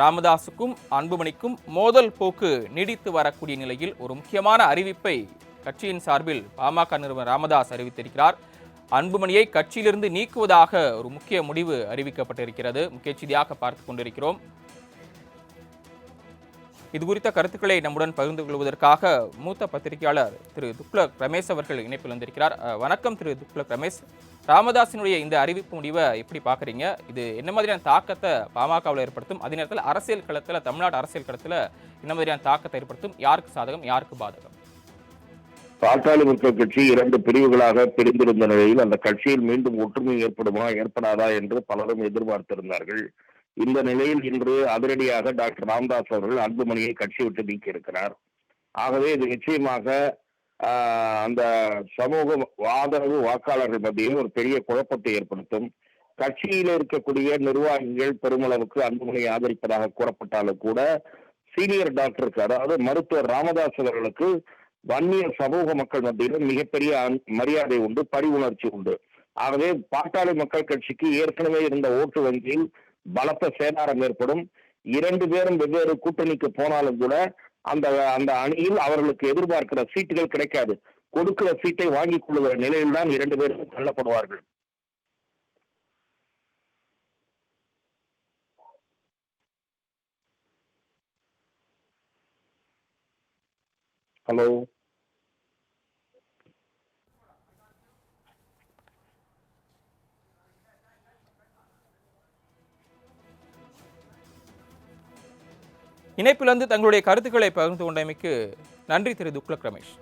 ராமதாஸுக்கும் அன்புமணிக்கும் மோதல் போக்கு நீடித்து வரக்கூடிய நிலையில் ஒரு முக்கியமான அறிவிப்பை கட்சியின் சார்பில் பாமக நிறுவனர் ராமதாஸ் அறிவித்திருக்கிறார். அன்புமணியை கட்சியிலிருந்து நீக்குவதாக ஒரு முக்கிய முடிவு அறிவிக்கப்பட்டிருக்கிறது. முக்கிய செய்தியாக பார்த்து கொண்டிருக்கிறோம். இது குறித்த கருத்துக்களை நம்முடன் பகிர்ந்து கொள்வதற்காக மூத்த பத்திரிகையாளர் திரு துக்ளக் ரமேஷ் அவர்கள் இணைப்பில் வந்திருக்கிறார். வணக்கம் திரு துக்ளக் ரமேஷ். ராமதாசினுடைய இந்த அறிவிப்பு முடிவை எப்படி பார்க்குறீங்க? இது என்ன மாதிரியான தாக்கத்தை பாமகவில் ஏற்படுத்தும்? அதே நேரத்தில் அரசியல் களத்தில் தமிழ்நாடு அரசியல் களத்தில் என்ன மாதிரியான தாக்கத்தை ஏற்படுத்தும்? யாருக்கு சாதகம் யாருக்கு பாதகம்? பாட்டாளி மக்கள் கட்சி இரண்டு பிரிவுகளாக பிரிந்திருந்த நிலையில் அந்த கட்சியில் மீண்டும் ஒற்றுமை ஏற்படுமா ஏற்படாதா என்று பலரும் எதிர்பார்த்திருந்தார்கள். இந்த நிலையில் இன்று அதிரடியாக டாக்டர் ராமதாஸ் அவர்கள் அன்புமணியை கட்சி விட்டு நீக்கியிருக்கிறார். ஆகவே இது நிச்சயமாக அந்த சமூக ஆதரவு வாக்காளர்கள் மத்தியில் ஒரு பெரிய குழப்பத்தை ஏற்படுத்தும். கட்சியில் இருக்கக்கூடிய நிர்வாகிகள் பெருமளவுக்கு அன்புமணியை ஆதரிப்பதாக கூறப்பட்டாலும் கூட சீனியர் டாக்டருக்கு அதாவது மருத்துவர் ராமதாஸ் அவர்களுக்கு வன்னிய சமூக மக்கள் மத்தியிலும் மிகப்பெரிய அன்- மரியாதை உண்டு பரிவுணர்ச்சி உண்டு. ஆகவே பாட்டாளி மக்கள் கட்சிக்கு ஏற்கனவே இருந்த ஓட்டு வங்கியில் பலத்த சேதாரம் ஏற்படும். இரண்டு பேரும் வெவ்வேறு கூட்டணிக்கு போனாலும் கூட அந்த அந்த அணியில் அவர்களுக்கு எதிர்பார்க்கிற சீட்டுகள் கிடைக்காது. கொடுக்கிற சீட்டை வாங்கிக் கொள்ளுகிற நிலையில் தான் இரண்டு பேரும் தள்ளப்படுவார்கள். ஹலோ. இணைப்பிலிருந்து தங்களுடைய கருத்துக்களை பகிர்ந்து கொண்டமைக்கு நன்றி திரு துக்ளக் ரமேஷ்.